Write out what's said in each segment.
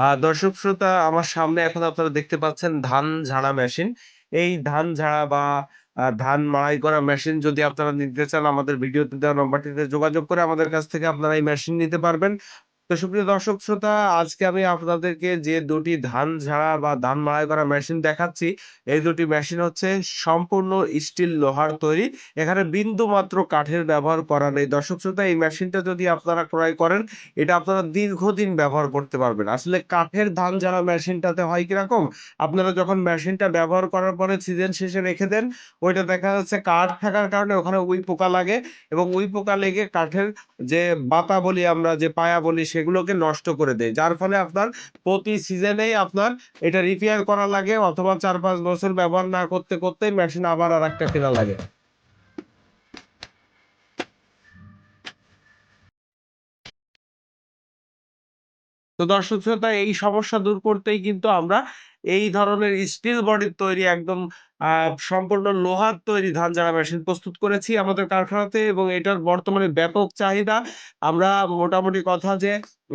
আ দর্শক শ্রোতা, আমার সামনে এখন আপনারা দেখতে পাচ্ছেন ধান ঝাড়া মেশিন। এই ধান ঝাড়া বা ধান মাড়াই করা মেশিন যদি আপনারা নিতে চান আমাদের ভিডিওতে দেওয়া নম্বরটিতে যোগাযোগ করে আমাদের কাছ থেকে আপনারা এই মেশিন নিতে পারবেন। তো সুপ্রিয় দর্শক শ্রোতা আজকে আমি আপনাদেরকে যে দুটি ধান ঝাড়া বা ধান মাড়াই করা মেশিন দেখাচ্ছি, এই দুটি মেশিন হচ্ছে সম্পূর্ণ স্টিল লোহার তৈরি। এখানে বিন্দুমাত্র কাঠের ব্যবহার করা নেই। দর্শক শ্রোতা এই মেশিনটা যদি আপনারা ক্রয় করেন, এটা আপনারা দীর্ঘদিন ব্যবহার করতে পারবেন। আসলে কাঠের ধান ঝাড়া মেশিনটাতে হয় কীরকম? আপনারা যখন মেশিনটা ব্যবহার করার পরে সিজন শেষে রেখে দেন, ওইটা দেখা যাচ্ছে কাঠ থাকার কারণে ওখানে উই পোকা লাগে এবং উই পোকা লেগে কাঠের যে বাতা বলি আমরা, যে পায়া বলি সেগুলোকে নষ্ট করে দেয়। যার ফলে আপনার প্রতি সিজনেই আপনার এটা রিপেয়ার করা লাগে অথবা ৪-৫ বছর ব্যবহার না করতে, করতেই মেশিন আবার আর একটা কেনা লাগে। তো দর্শক শ্রোতা এই সমস্যা দূর করতেই কিন্তু আমরা এই ধরনের স্টিল বডির তৈরি একদম সম্পূর্ণ লোহার তৈরি ধান ঝাড়া মেশিন প্রস্তুত করেছি আমাদের কারখানাতে এবং এটার বর্তমানে ব্যাপক চাহিদা। আমরা মোটামুটি কথা যে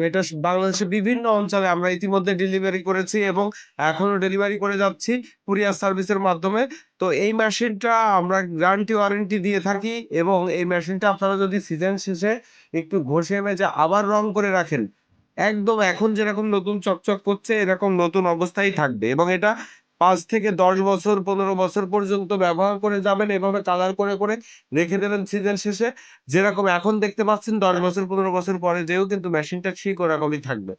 এটা বাংলাদেশের বিভিন্ন অঞ্চলে আমরা ইতিমধ্যে ডেলিভারি করেছি এবং এখনও ডেলিভারি করে যাচ্ছি কুরিয়ার সার্ভিসের মাধ্যমে। তো এই মেশিনটা আমরা গ্যারান্টি ওয়ারেন্টি দিয়ে থাকি এবং এই মেশিনটা আপনারা যদি সিজন শেষে একটু ঘষে মেজে আবার রং করে রাখেন, একদম এখন যেরকম নতুন চকচক করছে এরকম নতুন অবস্থায় থাকবে এবং এটা পাঁচ থেকে ১০ বছর ১৫ বছর পর্যন্ত ব্যবহার করে যাবেন এভাবে কালার করে, করে রেখে দেবেন সিজন শেষে। যেরকম এখন দেখতে পাচ্ছেন ১০ বছর ১৫ বছর পরে যেয়েও কিন্তু মেশিনটা ঠিক ওরকমই থাকবে।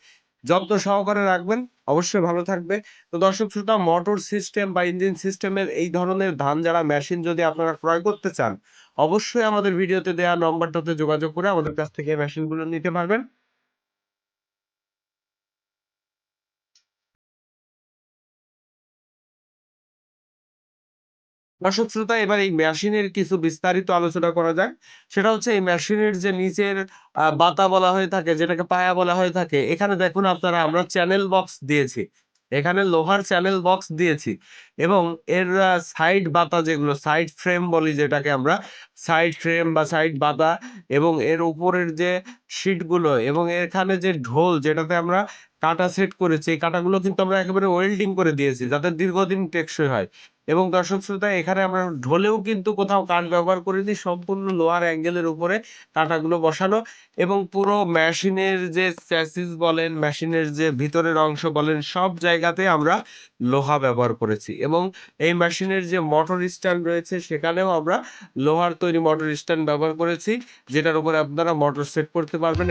যত্ন সহকারে রাখবেন, অবশ্যই ভালো থাকবে। তো দর্শক শ্রোতা মোটর সিস্টেম বা ইঞ্জিন সিস্টেমের এই ধরনের ধান যারা মেশিন যদি আপনারা ক্রয় করতে চান, অবশ্যই আমাদের ভিডিওতে দেওয়া নম্বরটাতে যোগাযোগ করে আমাদের কাছ থেকে মেশিনগুলো নিতে পারবেন। দর্শক এবার এই মেশিনের কিছু বিস্তারিত আলোচনা করা যাক। সেটা হচ্ছে এই মেশিনের যে নিচের বাতা বলা হয়ে থাকে, যেটাকে পায়া বলা হয়ে থাকে, এখানে দেখুন আপনারা আমরা চ্যানেল বক্স দিয়েছি। এখানে লোহার চ্যানেল বক্স দিয়েছি এবং এর সাইড বাতা যেগুলো সাইড ফ্রেম বলি যেটাকে আমরা, সাইড ফ্রেম বা সাইড বাতা এবং এর উপরের যে সিটগুলো এবং এখানে যে ঢোল যেটাতে আমরা কাটা সেট করেছি, এই কাটাগুলো কিন্তু আমরা একেবারে ওয়েল্ডিং করে দিয়েছি যাতে দীর্ঘদিন টেকসই হয়। এবং দর্শক শ্রোতা এখানে আমরা ঢোলেও কিন্তু কোথাও কাঠ ব্যবহার করিনি। সম্পূর্ণ লোহার অ্যাঙ্গেলের উপরে কাঁটাগুলো বসানো এবং পুরো মেশিনের যে চেসিস বলেন, মেশিনের যে ভিতরের অংশ বলেন, সব জায়গাতে আমরা লোহা ব্যবহার করেছি এবং এই মেশিনের যে মোটর স্ট্যান্ড রয়েছে সেখানেও আমরা লোহার তৈরি মোটর স্ট্যান্ড ব্যবহার করেছি। যেটার উপরে আপনারা মোটর সেট করতে পারবেন।